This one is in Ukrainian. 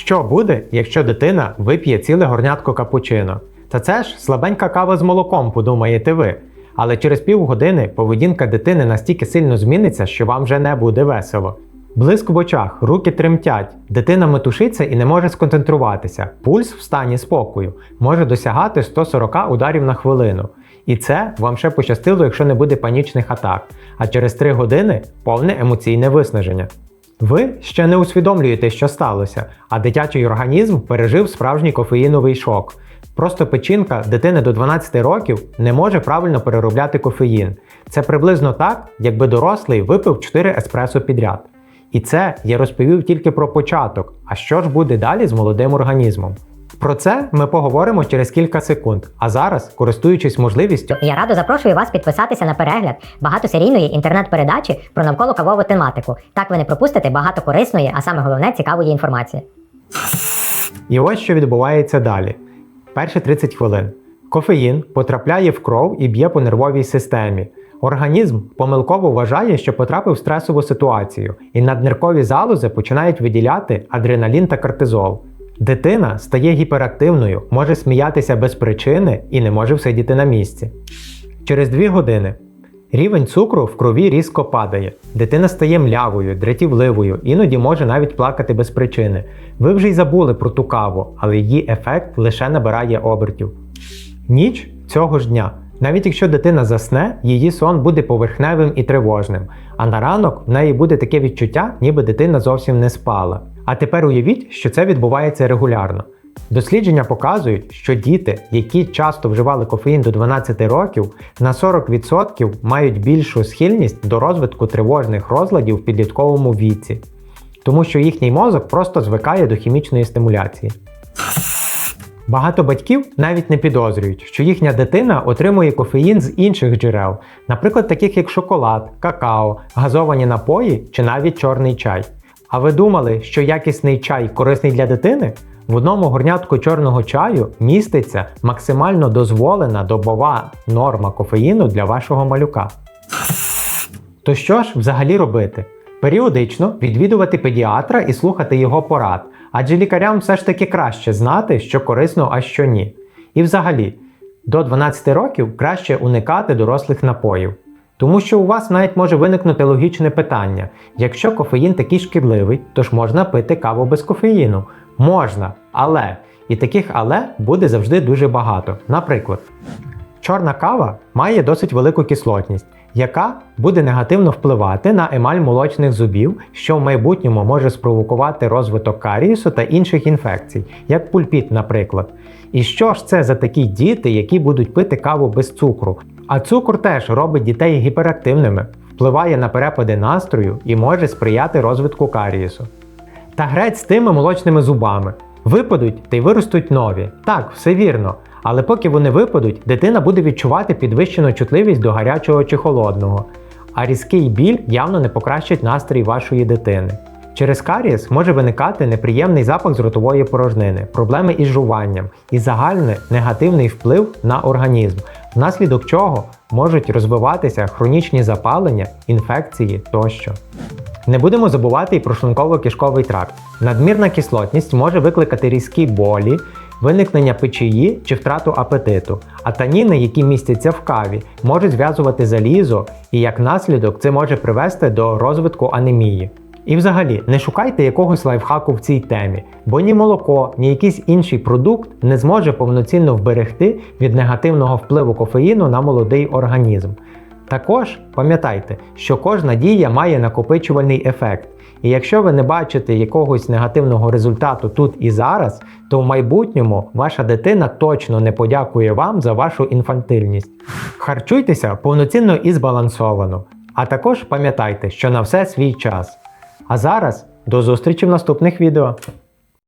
Що буде, якщо дитина вип'є ціле горнятко капучино? Та це ж слабенька кава з молоком, подумаєте ви. Але через півгодини поведінка дитини настільки сильно зміниться, що вам вже не буде весело. Блиск в очах, руки тремтять, дитина метушиться і не може сконцентруватися. Пульс в стані спокою може досягати 140 ударів на хвилину. І це вам ще пощастило, якщо не буде панічних атак. А через 3 години повне емоційне виснаження. Ви ще не усвідомлюєте, що сталося, а дитячий організм пережив справжній кофеїновий шок. Просто печінка дитини до 12 років не може правильно переробляти кофеїн. Це приблизно так, якби дорослий випив 4 еспресо підряд. І це я розповів тільки про початок. А що ж буде далі з молодим організмом? Про це ми поговоримо через кілька секунд. А зараз, користуючись можливістю, Я радо запрошую вас підписатися на перегляд багатосерійної інтернет-передачі про навколо-кавову тематику. Так ви не пропустите багато корисної, а саме головне цікавої інформації. І ось що відбувається далі. Перші 30 хвилин. Кофеїн потрапляє в кров і б'є по нервовій системі. Організм помилково вважає, що потрапив в стресову ситуацію, і надниркові залози починають виділяти адреналін та кортизол. Дитина стає гіперактивною, може сміятися без причини і не може всидіти на місці. Через 2 години рівень цукру в крові різко падає. Дитина стає млявою, дратівливою, іноді може навіть плакати без причини. Ви вже й забули про ту каву, але її ефект лише набирає обертів. Ніч цього ж дня. Навіть якщо дитина засне, її сон буде поверхневим і тривожним, а на ранок в неї буде таке відчуття, ніби дитина зовсім не спала. А тепер уявіть, що це відбувається регулярно. Дослідження показують, що діти, які часто вживали кофеїн до 12 років, на 40% мають більшу схильність до розвитку тривожних розладів в підлітковому віці, тому що їхній мозок просто звикає до хімічної стимуляції. Багато батьків навіть не підозрюють, що їхня дитина отримує кофеїн з інших джерел, наприклад, таких як шоколад, какао, газовані напої чи навіть чорний чай. А ви думали, що якісний чай корисний для дитини? В одному горнятку чорного чаю міститься максимально дозволена добова норма кофеїну для вашого малюка. То що ж взагалі робити? Періодично відвідувати педіатра і слухати його порад, адже лікарям все ж таки краще знати, що корисно, а що ні. І взагалі, до 12 років краще уникати дорослих напоїв. Тому що у вас навіть може виникнути логічне питання: якщо кофеїн такий шкідливий, то ж можна пити каву без кофеїну. Можна, але і таких але буде завжди дуже багато. Наприклад, Чорна кава має досить велику кислотність, яка буде негативно впливати на емаль молочних зубів, що в майбутньому може спровокувати розвиток карієсу та інших інфекцій, як пульпіт, наприклад. І що ж це за такі діти, які будуть пити каву без цукру? А цукор теж робить дітей гіперактивними, впливає на перепади настрою і може сприяти розвитку карієсу. Та греть з тими молочними зубами. Випадуть та й виростуть нові. Так, все вірно. Але поки вони випадуть, дитина буде відчувати підвищену чутливість до гарячого чи холодного. А різкий біль явно не покращить настрій вашої дитини. Через карієс може виникати неприємний запах з ротової порожнини, проблеми із жуванням і загальний негативний вплив на організм, внаслідок чого можуть розвиватися хронічні запалення, інфекції тощо. Не будемо забувати і про шлунково-кишковий тракт. Надмірна кислотність може викликати різкі болі, виникнення печії чи втрату апетиту, а таніни, які містяться в каві, можуть зв'язувати залізо, і як наслідок це може привести до розвитку анемії. І взагалі, не шукайте якогось лайфхаку в цій темі, бо ні молоко, ні якийсь інший продукт не зможе повноцінно вберегти від негативного впливу кофеїну на молодий організм. Також пам'ятайте, що кожна дія має накопичувальний ефект. І якщо ви не бачите якогось негативного результату тут і зараз, то в майбутньому ваша дитина точно не подякує вам за вашу інфантильність. Харчуйтеся повноцінно і збалансовано. А також пам'ятайте, що на все свій час. А зараз до зустрічі в наступних відео.